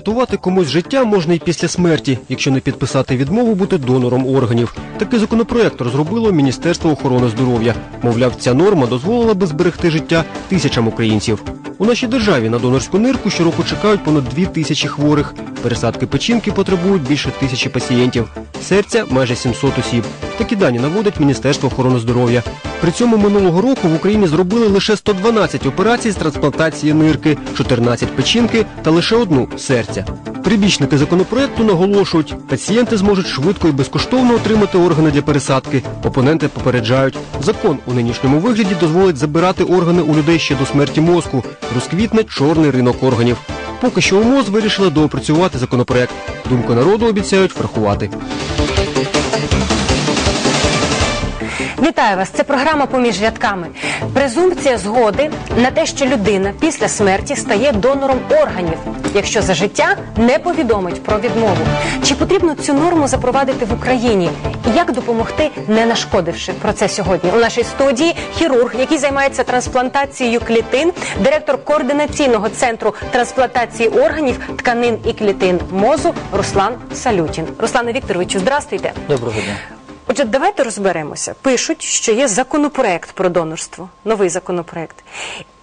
врятувати комусь життя можна і після смерті, якщо не підписати відмову бути донором органів. Такий законопроект розробило Міністерство охорони здоров'я. Мовляв, ця норма дозволила би зберегти життя тисячам українців. У нашій державі на донорську нирку щороку чекають понад дві тисячі хворих. Пересадки печінки потребують більше тисячі пацієнтів. Серця майже 700 осіб. Такі дані наводить Міністерство охорони здоров'я. При цьому минулого року в Україні зробили лише 112 операцій з трансплантації нирки, 14 печінки та лише одну серця. Прибічники законопроекту наголошують, пацієнти зможуть швидко і безкоштовно отримати органи для пересадки. Опоненти попереджають, закон у нинішньому вигляді дозволить забирати органи у людей ще до смерті мозку. Розквітне чорний ринок органів. Поки що у МОЗ вирішили доопрацювати законопроект. Думку народу обіцяють врахувати. Вітаю вас! Це програма поміж рядками. Презумпція згоди на те, що людина після смерті стає донором органів, якщо за життя не повідомить про відмову. Чи потрібно цю норму запровадити в Україні? І як допомогти, не нашкодивши про це сьогодні? У нашій студії хірург, який займається трансплантацією клітин, директор координаційного центру трансплантації органів, тканин і клітин мозу Руслан Салютін. Руслане Вікторовичу, здрастуйте. Доброго дня. Отже, давайте розберемося. Пишуть, що є законопроект про донорство, новий законопроект.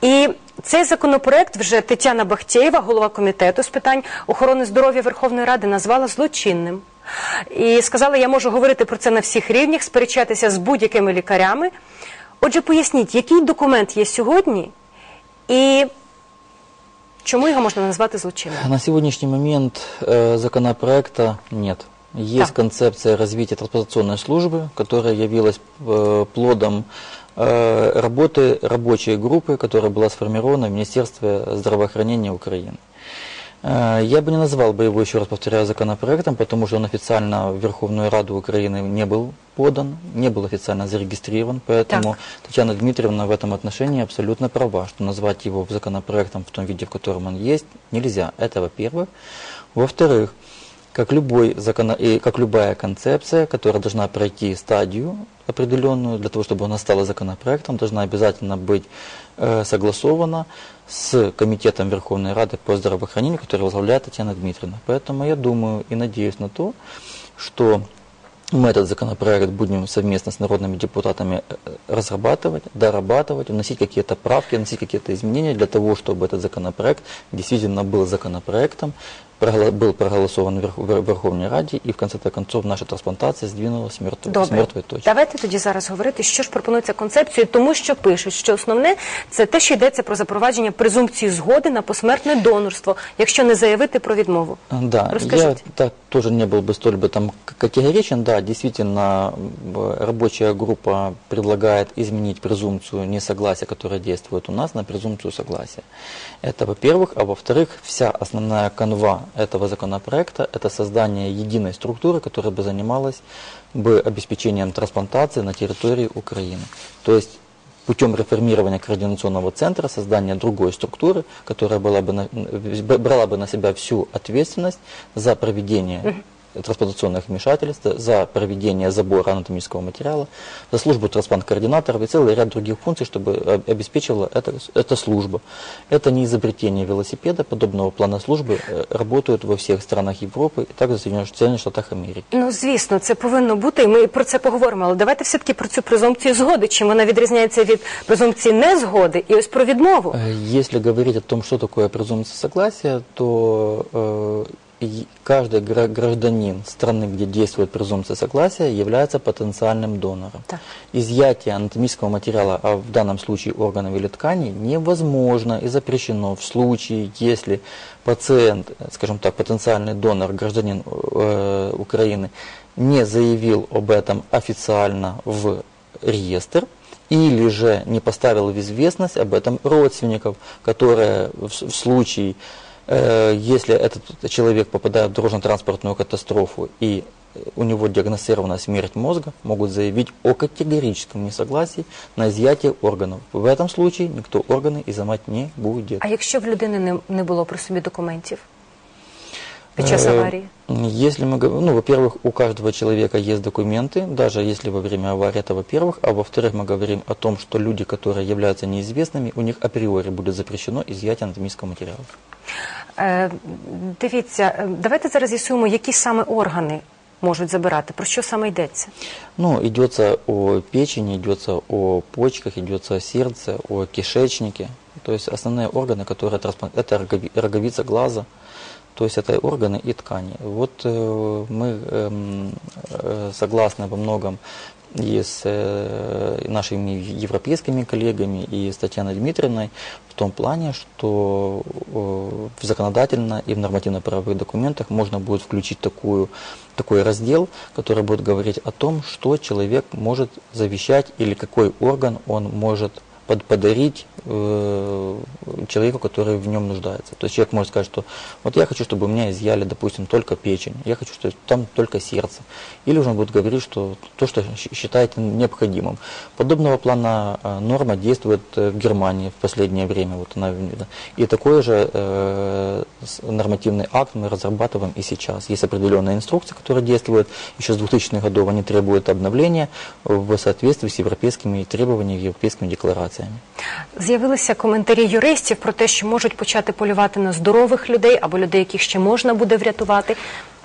І цей законопроект вже Тетяна Бахтєєва, голова комітету з питань охорони здоров'я Верховної Ради, назвала злочинним. І сказала, я можу говорити про це на всіх рівнях, сперечатися з будь-якими лікарями. Отже, поясніть, який документ є сьогодні і чому його можна назвати злочинним? На сегодняшний момент э, законопроекта нет. Есть Так. концепция развития трансплантационной службы, которая явилась э, плодом э, работы рабочей группы, которая была сформирована в Министерстве здравоохранения Украины. Э, Я бы не назвал бы его, еще раз повторяю, законопроектом, потому что он официально в Верховную Раду Украины не был подан, не был официально зарегистрирован, поэтому Так. Татьяна Дмитриевна в этом отношении абсолютно права, что назвать его законопроектом в том виде, в котором он есть, нельзя. Это во-первых. Во-вторых, как, любой закон... и как любая концепция, которая должна пройти стадию определенную, для того, чтобы она стала законопроектом, должна обязательно быть э, согласована с Комитетом Верховной Рады по здравоохранению, который возглавляет Татьяна Дмитриевна. Поэтому я думаю и надеюсь на то, что мы этот законопроект будем совместно с народными депутатами э, разрабатывать, дорабатывать, вносить какие-то правки, вносить какие-то изменения для того, чтобы этот законопроект действительно был законопроектом, был проголосован в Верх- в Верховной Раде и в конце концов наша трансплантация сдвинулась с мертвой, с Добре, мертвой точки. давайте тоді зараз говорити, що ж пропонується концепцією, тому що пишуть, що основне це те, що йдеться про запровадження презумпції згоди на посмертне донорство, якщо не заявити про відмову. Да, я Расскажите. так тоже не был бы столь бы там к- категоричен. Да, действительно, м, рабочая группа предлагает изменить презумпцию несогласия, которая действует у нас, на презумпцию согласия. Это во-первых. А во-вторых, вся основная канва этого законопроекта – это создание единой структуры, которая бы занималась бы обеспечением трансплантации на территории Украины. То есть путем реформирования координационного центра, создания другой структуры, которая была бы на- брала бы на себя всю ответственность за проведение трансплантационных вмешательств, за проведение забора анатомического материала, за службу трансплант-координаторов и целый ряд других функций, чтобы э, обеспечивала эта, эта служба. Это не изобретение велосипеда, подобного плана службы э, работают во всех странах Европы и также в Соединенных Соединенных Штатах Америки. Ну, звісно, це повинно бути, і ми про це поговоримо. Але давайте все-таки про цю презумпцію згоди. Чим вона відрізняється від презумпції незгоди і ось про відмову. Э, Если говорить о том, что такое презумпция согласия, то э, и каждый гра- гражданин страны, где действует презумпция согласия, является потенциальным донором. Так. Изъятие анатомического материала, а в данном случае органов или тканей, невозможно и запрещено в случае, если пациент, скажем так, потенциальный донор, гражданин э, Украины, не заявил об этом официально в реестр, или же не поставил в известность об этом родственников, которые в, в случае, если этот человек попадает в дорожно-транспортную катастрофу и э, у него диагностирована смерть мозга, могут заявить о категорическом несогласии на изъятие органов. В этом случае никто органы изымать не будет. А якщо в людини не, не було при собі документів? під час Э, аварії? Если мы говорим, ну, во-первых, у каждого человека есть документы, даже если во время аварии, это во-первых, а во-вторых, мы говорим о том, что люди, которые являются неизвестными, у них априори будет запрещено изъятие анатомического материала. Е, дивіться, е, давайте зараз з'ясуємо, які саме органи можуть забирати. Про що саме йдеться? Ну, идется о печени, идется о почках, идется о сердце, о кишечнике. То есть основные органы, которые трансплан- это рогови- роговица глаза, то есть это органы и ткани. Вот э, мы эм, э, согласны во многом и с э, нашими европейскими коллегами, и с Татьяной Дмитриевной в том плане, что в законодательно и в нормативно-правовых документах можно будет включить такую, такой раздел, который будет говорить о том, что человек может завещать или какой орган он может под- подарить э, человеку, который в нем нуждается. То есть человек может сказать, что вот я хочу, чтобы у меня изъяли, допустим, только печень, я хочу, чтобы там только сердце. Или же он будет говорить, что то, что щ- считает необходимым. Подобного плана э, норма действует э, в Германии в последнее время. Вот она, и такой же э, нормативный акт мы разрабатываем и сейчас. Есть определенная инструкция, которая действует еще с 2000-х годов. Они требуют обновления в соответствии с европейскими требованиями, европейскими декларациями. З'явилися коментарі юристів про те, що можуть почати полювати на здорових людей або людей, яких ще можна буде врятувати.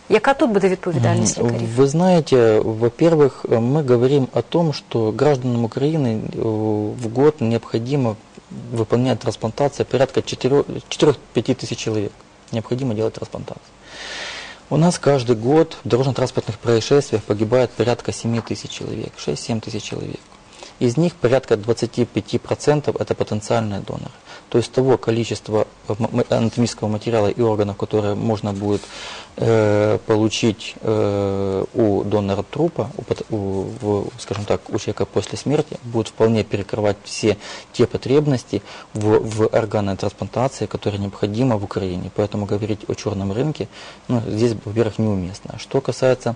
Яка тут буде відповідальність лікарів? Вы знаете, во-первых, мы говорим о том, что гражданам Украины э, в год необходимо выполнять трансплантации порядка 4-5 тысяч человек. Необходимо делать трансплантацию. У нас каждый год в дорожно-транспортных происшествиях погибает порядка 7 тысяч человек, 6-7 тысяч человек. Из них порядка 25% это потенциальные доноры. То есть того количества м- анатомического материала и органов, которые можно будет э, получить э, у донора трупа, у, у- скажем так, у человека после смерти, будет вполне перекрывать все те потребности в, в органной трансплантации, которые необходимы в Украине. Поэтому говорить о черном рынке ну, здесь, во-первых, неуместно. Что касается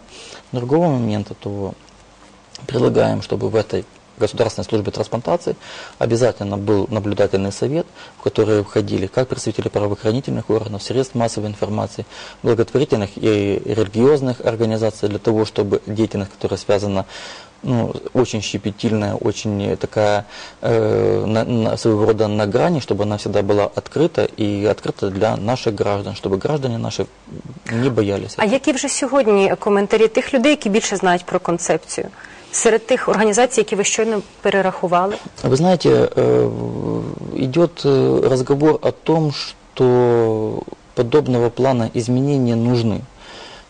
другого момента, то предлагаем, чтобы в этой Государственной службе трансплантации обязательно был наблюдательный совет, в который входили как представители правоохранительных органов, средств массовой информации, благотворительных и религиозных организаций для того, чтобы деятельность, которая связана ну, очень щепетильная, очень такая э, на- на- своего рода на грани, чтобы она всегда была открыта и открыта для наших граждан, чтобы граждане наши не боялись. А які вже сьогодні коментарі тих людей, які більше знають про концепцію? Серед тих організацій, які ви щойно перерахували? Вы знаете, э, идет э, разговор о том, что подобного плана изменения нужны.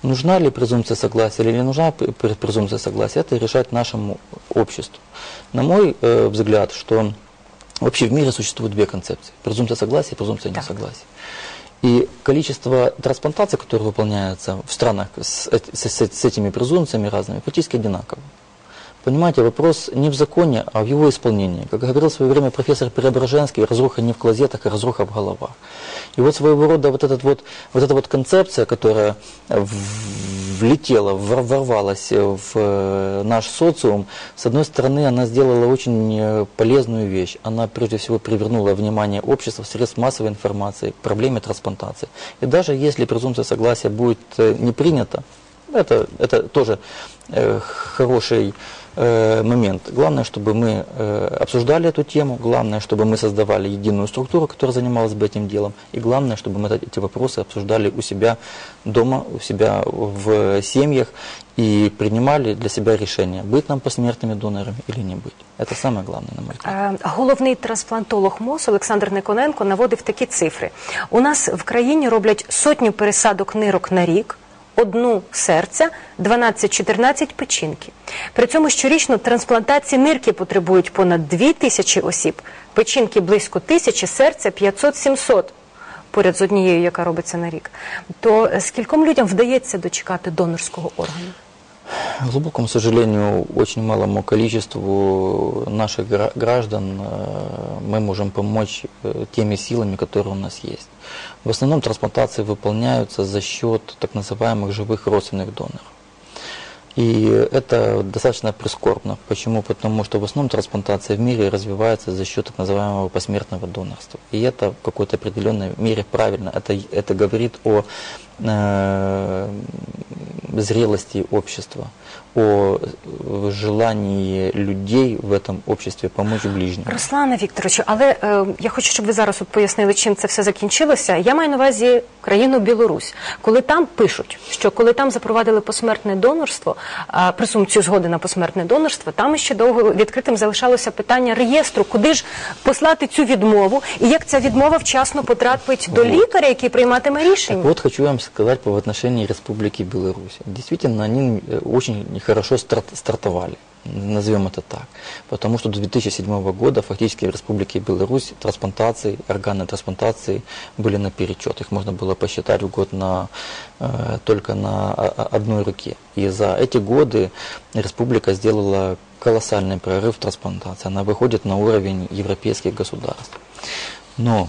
Нужна ли презумпция согласия или не нужна пр- пр- презумпция согласия, это решать нашему обществу. На мой э, взгляд, что вообще в мире существуют две концепции. Презумпция согласия и презумпция Так. несогласия. И количество трансплантаций, которые выполняются в странах с, эт- с- с- с этими презумпциями разными, практически одинаково. Понимаете, вопрос не в законе, а в его исполнении. Как говорил в свое время профессор Преображенский, разруха не в клозетах, а разруха в головах. И вот своего рода вот, этот вот, вот эта вот концепция, которая в- влетела, вор- ворвалась в э, наш социум, с одной стороны, она сделала очень э, полезную вещь. Она, прежде всего, привернула внимание общества, средств массовой информации к проблеме трансплантации. И даже если презумпция согласия будет э, не принята, это, это тоже э, хороший э, момент. Главное, чтобы мы э, обсуждали эту тему, главное, чтобы мы создавали единую структуру, которая занималась бы этим делом, и главное, чтобы мы эти вопросы обсуждали у себя дома, у себя в семьях и принимали для себя решение, быть нам посмертными донорами или не быть. Это самое главное, на мой взгляд. Е, Головний трансплантолог МОЗ Олександр Никоненко наводив такі цифри. У нас в країні роблять сотню пересадок нирок на рік, Одну серця, 12-14 печінки. При цьому щорічно трансплантації нирки потребують понад 2 тисячі осіб, печінки близько тисячі, серця 500-700. Поряд з однією, яка робиться на рік, то е, скільком людям вдається дочекати донорського органу? К глубокому сожалению, очень малому количеству наших гра- граждан э, мы можем помочь э, теми силами, которые у нас есть. В основном трансплантации выполняются за счет так называемых живых родственных доноров. И это достаточно прискорбно. Почему? Потому что в основном трансплантация в мире развивается за счет так называемого посмертного донорства. И это в какой-то определенной мере правильно. Это, это говорит о зрелости общества, о э, желании людей в этом обществе помочь ближнему. Руслане Вікторовичу, але е, я хочу, щоб ви зараз от пояснили, чим це все закінчилося. Я маю на увазі країну Білорусь. Коли там пишуть, що коли там запровадили посмертне донорство, а, презумпцію згоди на посмертне донорство, там ще довго відкритим залишалося питання реєстру, куди ж послати цю відмову, і як ця відмова вчасно потрапить до лікаря, який прийматиме Так рішення. вот, хочу вам сказать по отношении Республики Беларусь. Действительно, они э, очень хорошо старт- стартовали, назовем это так. Потому что до 2007 года фактически в Республике Беларусь трансплантации, органы трансплантации были наперечет. Их можно было посчитать в год на, э, только на одной руке. И за эти годы республика сделала колоссальный прорыв в трансплантации. Она выходит на уровень европейских государств. Но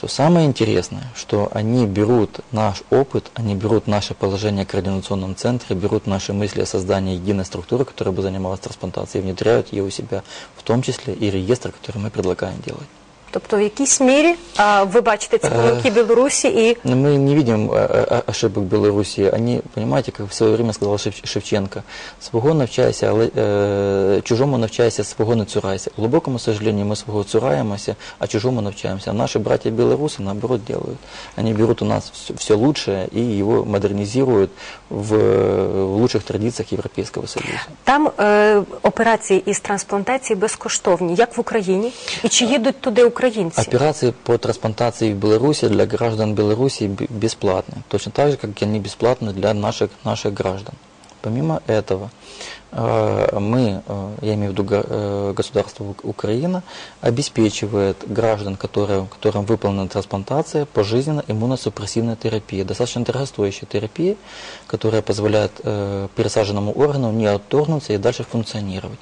что самое интересное, что они берут наш опыт, они берут наше положение в координационном центре, берут наши мысли о создании единой структуры, которая бы занималась трансплантацией, внедряют ее у себя, в том числе и реестр, который мы предлагаем делать. Тобто, в якійсь мірі а, ви бачите ці помилки Білорусі і Но Мы не видим э, э, ошибок Беларуси. Они, понимаете, как в свое время сказал Шев- Шевченко, свого навчайся, але э, чужому навчайся, свого не цурайся. К глубокому сожалению, мы свого цураемся, а чужому навчаемся. А наши братья белорусы наоборот делают. Они берут у нас все, лучшее и его модернизируют в, в лучших традициях Европейского Союза. Там е, операції із трансплантації безкоштовні, як в Україні, і чи їдуть туди українці? Операции по трансплантации в Беларуси для граждан Беларуси бесплатны. Точно так же, как они бесплатны для наших, наших граждан. Помимо этого, э, мы, э, я имею в виду э, государство Ук- Украина, обеспечивает граждан, которые, которым выполнена трансплантация, пожизненно иммуносупрессивной терапией. Достаточно дорогостоящая терапия, которая позволяет пересаженному органу не отторгнуться и дальше функционировать.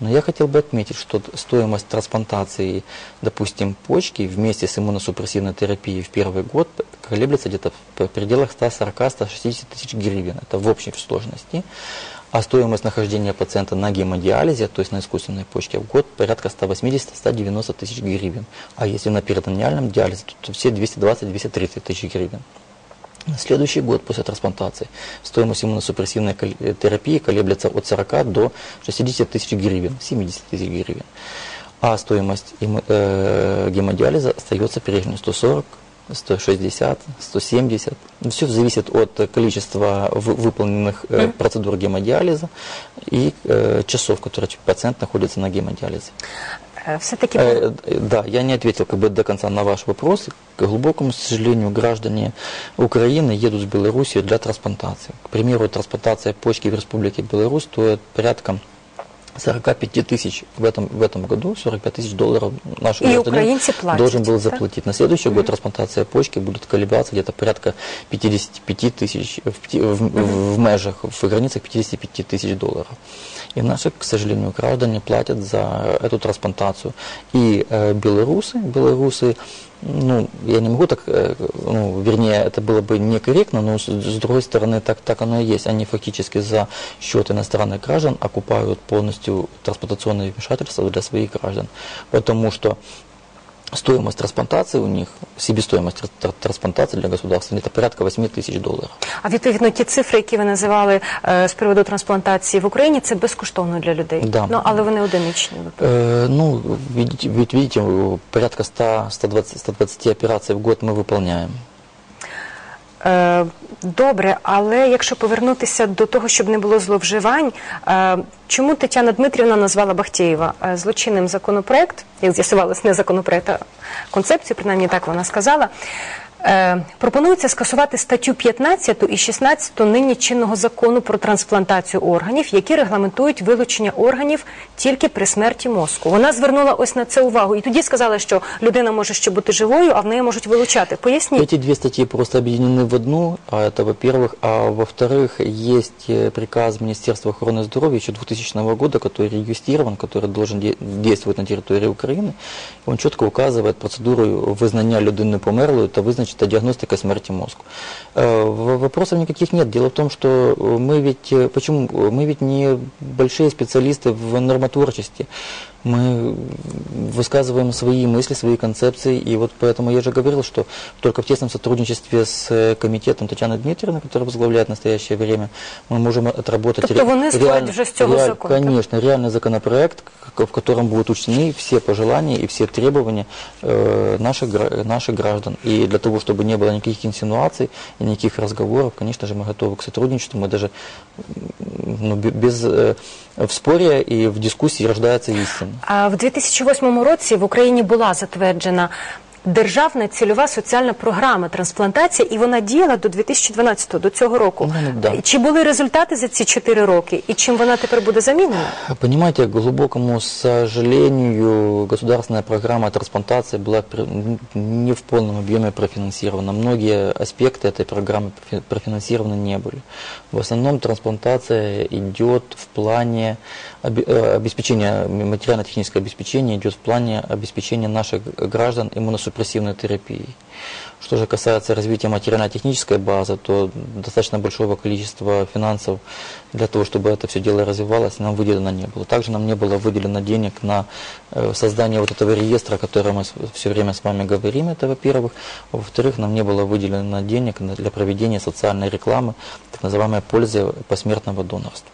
Но я хотел бы отметить, что стоимость трансплантации, допустим, почки вместе с иммуносупрессивной терапией в первый год колеблется где-то в пределах 140-160 тысяч гривен. Это в общей сложности. А стоимость нахождения пациента на гемодиализе, то есть на искусственной почке, в год порядка 180-190 тысяч гривен. А если на перитониальном диализе, то все 220-230 тысяч гривен. Следующий год после трансплантации стоимость иммуносупрессивной э, терапии колеблется от 40 до 60 тысяч гривен, 70 тысяч гривен. А стоимость им- э, гемодиализа остается прежней 140, 160, 170. Все зависит от количества вы- выполненных э, процедур гемодиализа и э, часов, которые пациент находится на гемодиализе. Все-таки Э, э, Да, я не ответил как бы до конца на ваш вопрос. К глубокому сожалению, граждане Украины едут в Белоруссию для трансплантации. К примеру, трансплантация почки в Республике Беларусь стоит порядка 45 тысяч в этом, в этом году, 45 тысяч долларов наш И гражданин платят, должен был да? заплатить. На следующий год трансплантация почки будет колебаться где-то порядка 55 тысяч, в, в, в- в межах, в границах 55 тысяч долларов. И наши, к сожалению, граждане платят за эту трансплантацию. И э, белорусы, белорусы, ну, я не могу так, э, ну, вернее, это было бы некорректно, но с, с другой стороны, так, так оно и есть. Они фактически за счет иностранных граждан окупают полностью трансплантационные вмешательства для своих граждан. Потому что стоимость трансплантации у них, себестоимость тр- тр- трансплантации для государства, это порядка 8 тысяч долларов. а відповідно ті цифри, які ви називали е, з приводу трансплантації в Україні, це безкоштовно для людей. Да. Ну але вони одиничні випадки. Э, ну, видите, ведь видите, э, порядка 100, 120, 120 операций в год мы выполняем. Е, Добре, але якщо повернутися до того, щоб не було зловживань, е, чому Тетяна Дмитрівна назвала Бахтєєва е, злочинним законопроект, як з'ясувалось, не законопроект, а концепцію, принаймні так вона сказала. Е, Пропонується скасувати статтю 15 і 16 нині чинного закону про трансплантацію органів, які регламентують вилучення органів тільки при смерті мозку. Вона звернула ось на це увагу, і тоді сказала, що людина може ще бути живою, а в неї можуть вилучати. Поясніть. Эти две статьи просто объединены в одну, а это во-первых. А во-вторых, есть э, приказ Министерства охраны здоровья еще 2000 года, который регистрирован, который должен де- действовать на территории Украины. Он четко указывает процедуру вызнания людини померлою та визначить диагностика смерти мозга. Э, Вопросов никаких нет. Дело в том, что э, мы ведь, э, почему, мы ведь не большие специалисты в нормотворчестве. Мы высказываем свои мысли, свои концепции, и вот поэтому я же говорил, что только в тесном сотрудничестве с э, комитетом Татьяны Дмитриевны, который возглавляет в настоящее время, мы можем отработать Тобто вони створять вже з цього реаль- закону? Конечно, реальный законопроект, в котором будут учтены все пожелания и все требования э, наших, наших граждан. И для того, чтобы не было никаких инсинуаций и никаких разговоров, конечно же, мы готовы к сотрудничеству. Мы даже ну, бе- без, э, в споре и в дискуссии рождается истина. А в 2008 році в Україні була затверджена державна цільова соціальна програма трансплантація, і вона діяла до 2012 до цього року. Ну, да. Чи були результати за ці 4 роки, і чим вона тепер буде замінена? Понимаете, к глубокому сожалению, государственная программа трансплантации была пр- не в полном объеме профинансирована. Многие аспекты этой программы профи- профинансированы не были. В основном трансплантация идет в плане э, обеспечения, материально-техническое обеспечение идет в плане обеспечения наших граждан иммуносупрессивной терапией. Что же касается развития материально-технической базы, то достаточно большого количества финансов для того, чтобы это все дело развивалось, нам выделено не было. Также нам не было выделено денег на э, создание вот этого реестра, о котором мы все время с вами говорим, это во-первых. Во-вторых, нам не было выделено денег для проведения социальной рекламы, так называемой пользы посмертного донорства.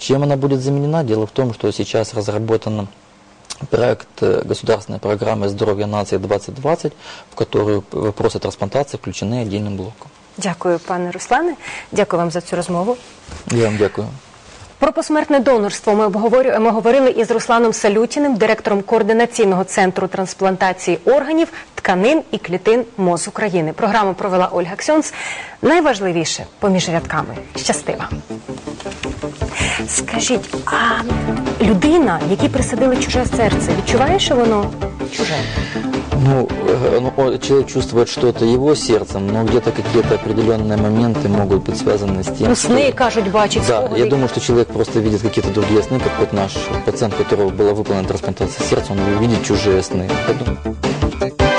Чем она будет заменена? Дело в том, что сейчас разработан проект э, государственной программы «Здоровье нации 2020», в которую вопросы трансплантации включены отдельным блоком. Дякую, пане Руслане. Дякую вам за цю розмову. Я вам дякую. Про посмертне донорство ми, обговорю- ми говорили із Русланом Салютіним, директором координаційного центру трансплантації органів, тканин і клітин МОЗ України. Програму провела Ольга Ксьонс. Найважливіше поміж рядками. Щастива. Скажіть, а людина, якій присадили чуже серце, відчуває, що воно чуже? Ну, э, ну, человек чувствует что-то его сердцем, но где-то какие-то определенные моменты могут быть связаны с тем, Ну, сни кажуть, бачить Да, спогади. я думаю, что человек просто видит какие-то другие сны, как вот наш пациент, у которого была выполнена трансплантация сердца, он видит чужие сны. Я думаю,